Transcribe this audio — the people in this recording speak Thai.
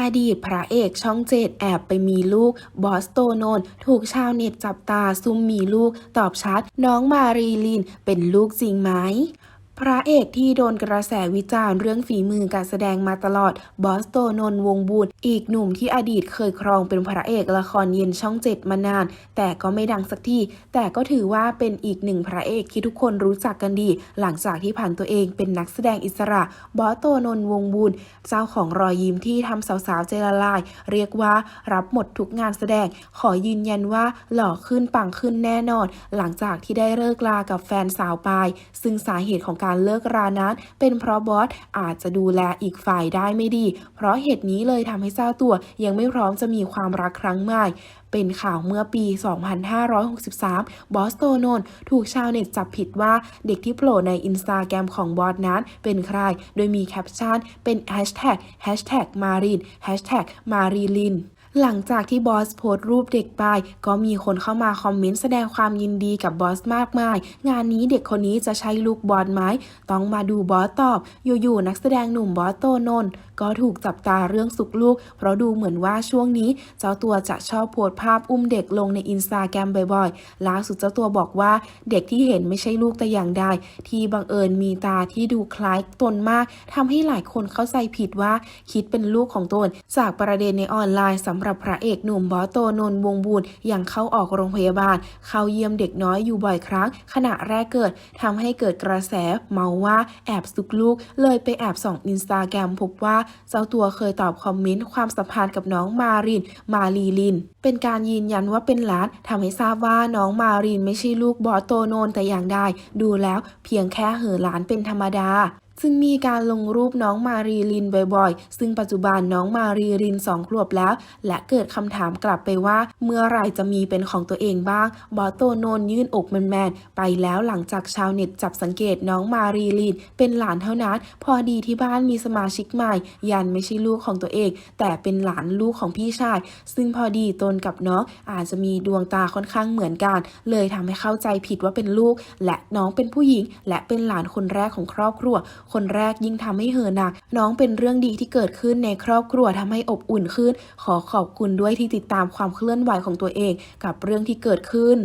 อดีตพระเอกช่องเจ็ดแอบไปมีลูก บอสโตโนน ถูกชาวเน็ตจับตาซุ่มมีลูก ตอบชัด น้องมารีลิน เป็นลูกจริงไหม พระเอกที่โดนกระแสวิจารณ์เรื่องฝีมือการแสดงมาตลอด บอสโตนนวงบุญอีกหนุ่มที่อดีตเคยครองเป็นพระเอกละครเย็นช่องเจ็ดมานาน แต่ก็ไม่ดังสักทีแต่ก็ถือว่าเป็นอีกหนึ่งพระเอกที่ทุกคนรู้จักกันดี หลังจากที่ผ่านตัวเองเป็นนักแสดงอิสระ บอสโตนนวงบุญเจ้าของรอยยิ้มที่ทำสาวๆใจละลาย เรียกว่ารับหมดทุกงานแสดง ขอยืนยันว่าหล่อขึ้นปังขึ้นแน่นอน หลังจากที่ได้เลิกลากับแฟนสาวปายซึ่งสาเหตุของการเลิกรานั้น เป็นเพราะบอสอาจจะดูแลอีกฝ่ายได้ไม่ดี เพราะเหตุนี้เลยทำให้เจ้าตัวยังไม่พร้อมจะมีความรักครั้งใหม่ เป็นข่าวเมื่อปี 2563 บอสโตโนนถูกชาวเน็ตจับผิดว่าเด็กที่โผล่ในอินสตาแกรมของบอสนั้นเป็นใคร โดยมีแคปชั่นเป็นแฮชแท็กแฮชแท็กมารีนแฮชแท็กมารีลิน หลังจากที่บอสโพสต์รูปเด็กไป ก็มีคนเข้ามาคอมเมนต์แสดงความยินดีกับบอสมากมาย งานนี้เด็กคนนี้จะใช้ลูกบอสไหมต้องมาดูบอสตอบ อยู่ๆนักแสดงหนุ่มบอสโตโนนก็ถูกจับตาเรื่องสุกลูก เพราะดูเหมือนว่าช่วงนี้ เจ้าตัวจะชอบโพสต์ภาพอุ้มเด็กลงในอินสตาแกรมบ่อยๆล่าสุดเจ้าตัวบอกว่าเด็กที่เห็นไม่ใช่ลูกแต่อย่างใดที่บังเอิญมีตาที่ดูคล้ายตนมากทำให้หลายคนเข้าใจผิดว่าคิดเป็นลูกของตน จากประเด็นในออนไลน์สำหรับพระเอกหนุ่มบอสโตนนวงบุญยังเข้าออกโรงพยาบาล เข้าเยี่ยมเด็กน้อยอยู่บ่อยครั้ง ขณะแรกเกิดทำให้เกิดกระแสเมาว่าแอบสุกลูก เลยไปแอบส่องอินสตาแกรมพบว่าเจ้าตัวเคยตอบคอมเมนต์ความสัมพันธ์กับน้องมาริน มาลีลิน เป็นการยืนยันว่าเป็นหลานทำให้ทราบว่าน้องมารินไม่ใช่ลูกบอสโตโนนแต่อย่างใดดูแล้วเพียงแค่เหอหลานเป็นธรรมดา ซึ่งมีการลงรูปน้องมารีลินบ่อยๆ ซึ่งปัจจุบันน้องมารีลินสองขวบแล้ว และเกิดคำถามกลับไปว่า เมื่อไหรจะมีเป็นของตัวเองบ้าง บอโตโนนยื่นอกแมนๆ ไปแล้วหลังจากชาวเน็ตจับสังเกตน้องมารีลินเป็นหลานเท่านั้น พอดีที่บ้านมีสมาชิกใหม่ ยันไม่ใช่ลูกของตัวเอง แต่เป็นหลานลูกของพี่ชาย ซึ่งพอดีตนกับน้องอาจจะมีดวงตาค่อนข้างเหมือนกัน เลยทำให้เข้าใจผิดว่าเป็นลูก และน้องเป็นผู้หญิง และเป็นหลานคนแรกของครอบครัวคนแรกยิ่งทำให้เหินหนัก น้องเป็นเรื่องดีที่เกิดขึ้นในครอบครัวทำให้อบอุ่นขึ้น ขอขอบคุณด้วยที่ติดตามความเคลื่อนไหวของตัวเองกับเรื่องที่เกิดขึ้น